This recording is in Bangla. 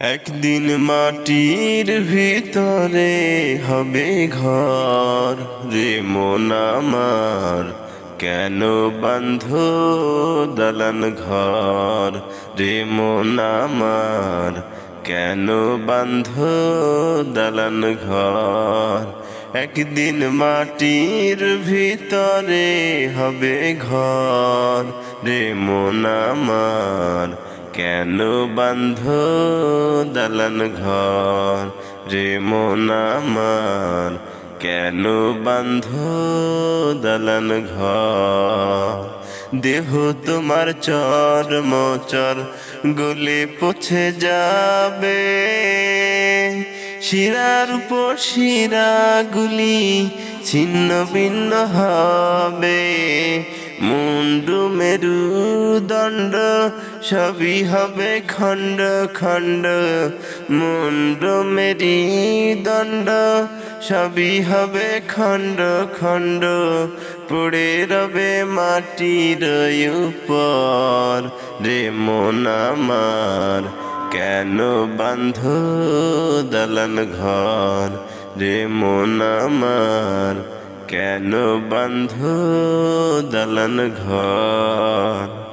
একদিন মাটির ভিতরে হবে ঘর রে মন আমার। কেন বান্ধ দালান ঘর রে মন আমার? কেন বান্ধ দালান ঘর? একদিন মাটির ভিতরে হবে ঘর রে মন আমার। কেন বান্ধ দালান ঘর, রে মন কেন বান্ধ দালান ঘর? দেহ তোমার চর মচর, গলে পছে যাবে। শিরার উপর শিরাগুলি ছিন্ন ভিন্ন হবে। মুন্ডু মেরু দণ্ড সবই হবে খণ্ড খণ্ড। মুন্ড মেরি দণ্ড সবই হবে খণ্ড খণ্ড। পড়ে রবে মাটির উপর রে মন আমার। কেন বান্ধ দালান ঘর রে মন আমার? কেন বান্ধ দালান ঘর?